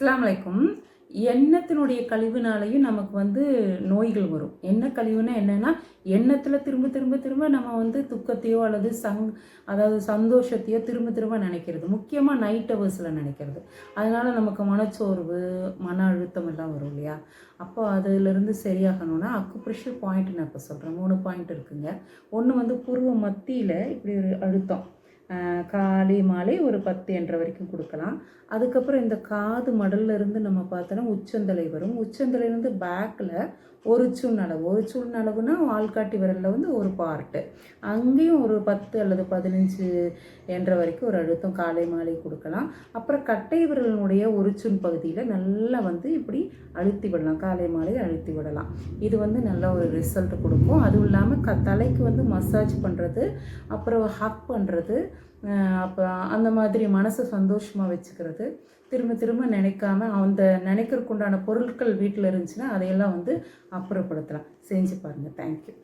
அஸ்லாம் வலைக்கும் எண்ணத்தினுடைய கழிவுனாலையும் நமக்கு வந்து நோய்கள் வரும். எண்ணெய் கழிவுனா என்னென்னா எண்ணத்தில் திரும்ப திரும்ப திரும்ப நம்ம வந்து துக்கத்தையோ அல்லது சங் அதாவது சந்தோஷத்தையோ திரும்ப திரும்ப நினைக்கிறது. முக்கியமாக நைட் ஹவர்ஸில் நினைக்கிறது. அதனால் நமக்கு மனச்சோர்வு மன அழுத்தம் எல்லாம் வரும் இல்லையா? அப்போ அதிலிருந்து சரியாகணும்னா அக்குப்ரெஷர் பாயிண்ட் நான் இப்போ சொல்கிறேன் மூணு பாயிண்ட் இருக்குங்க. ஒன்று வந்து பூர்வ மத்தியில் இப்படி ஒரு அழுத்தம். காலை மாலை ஒரு பத்து என்ற வரைக்கும் கொடுக்கலாம். அதுக்கப்புறம் இந்த காது மடல்ல இருந்து நம்ம பார்த்தோன்னா உச்சந்தலை வரும். உச்சந்தலையிலேருந்து பேக்கில் ஒரு சுண் அளவு ஒரு சுண் அளவுனா ஆள்காட்டி விரலில் வந்து ஒரு பார்ட்டு அங்கேயும் ஒரு பத்து அல்லது பதினஞ்சு என்ற வரைக்கும் ஒரு அழுத்தம் காலை மாலை கொடுக்கலாம். அப்புறம் கட்டை விரலினுடைய ஒரு சுண் பகுதியில் நல்லா வந்து இப்படி அழுத்தி விடலாம். காலை மாலை அழுத்தி விடலாம். இது வந்து நல்ல ஒரு ரிசல்ட் கொடுக்கும். அதுவும் இல்லாமல் க தலைக்கு வந்து மசாஜ் பண்ணுறது அப்புறம் ஹக் பண்ணுறது அப்போ அந்த மாதிரி மனசை சந்தோஷமாக வச்சுக்கிறது. திரும்ப திரும்ப நினைக்காம அந்த நினைக்கிறதுக்கு உண்டான பொருட்கள் வீட்டில் இருந்துச்சுன்னா அதையெல்லாம் வந்து அப்புறப்படுத்தலாம். செஞ்சு பாருங்கள் தேங்க்யூ